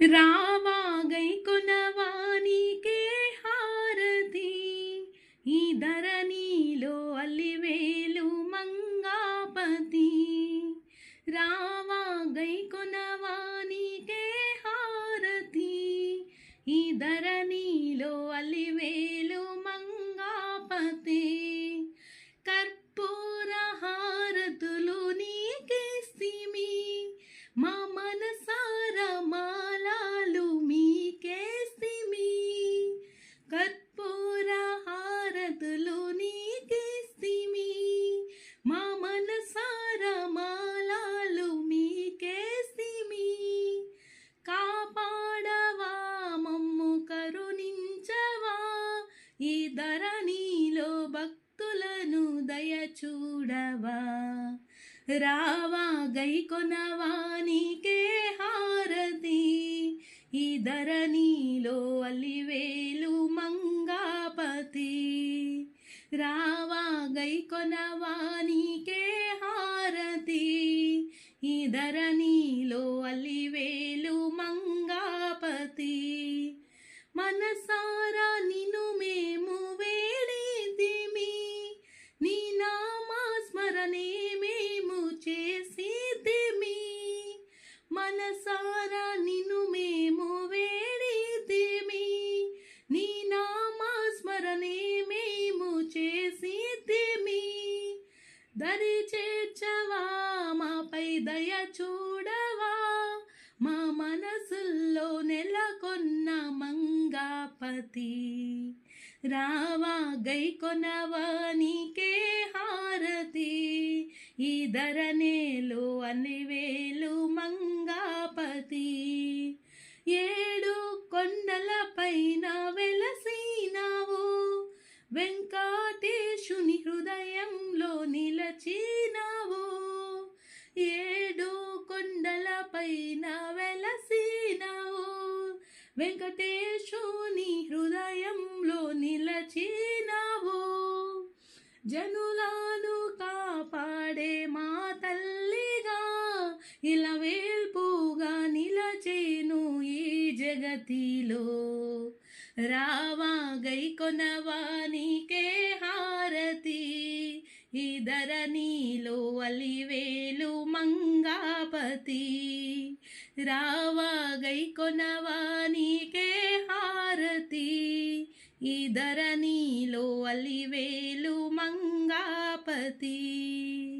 రావా గైకొనవానికే హారతి ఈ ధరణిలో అల్లివేలు మంగాపతి రావా గైకొనవానికే మీ కర్పూర హారతులు నీకేస్తిమి మా మనసార మాలాలు మీకేస్తిమి కాపాడవా మమ్ము కరుణించవా. ఈ ధరణిలో భక్తులను దయ చూడవా. రావా గైకొనవానికే హారతి. ఈ ధరణి అలివేలు మంగాపతి. రావా గై కొనవానికే హారతి. ఈ ధరణిలో అలివేలు మంగాపతి. మనసారా నిను మేము వేడిదిమి నీ నామా స్మరణే మేము చేసేదిమి మనసారా దరి చేర్చవా మాపై దయ చూడవా? మా మనసుల్లో నెలకొన్న మంగాపతి రావా గైకొనవా నీకే హారతి? ఈ ధరణేలో అనివేలు మంగాపతి. ఏడు కొండల పైన వెలసినావు యేసుని హృదయంలో నిలచినావు. ఏడు కొండలపైన వెలసినావు. వెంకటేశుని హృదయంలో నిలచినావు. జనులను కాపాడే మా తల్లిగా ఇలా వేల్పుగా నిలచేను ఈ జగతిలో. రావా గై హారతి ఈ ధరణిలో అలివేలు మంగాపతి. రావా గైకొనవానికే హారతి. ఈ ధరణిలో అలివేలు మంగాపతి.